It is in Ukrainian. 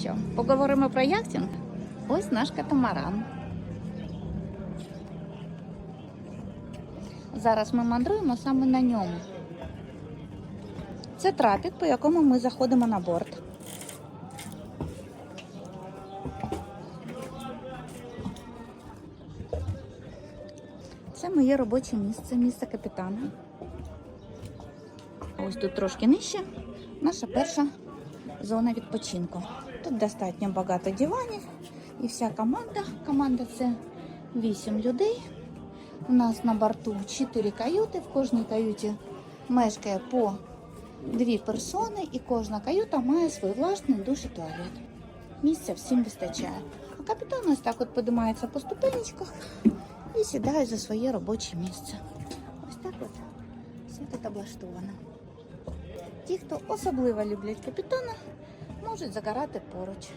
що, поговоримо про яхтинг? Ось наш катамаран. Зараз ми мандруємо саме на ньому. Це трапік, по якому ми заходимо на борт. Це моє робоче місце, місце капітана. Ось тут трошки нижче. Наша перша зона відпочинку. Тут достатньо багато диванів і вся команда. Команда це 8 людей. У нас на борту 4 каюти. В кожній каюті мешкає по 2 персони, і кожна каюта має свій власний душ і туалет. Місця всім вистачає. А капітан ось так от подимається по ступенечках і сідає за своє робоче місце. Ось так от все тут облаштовано. Ті, хто особливо люблять капітана, можуть загорати поруч.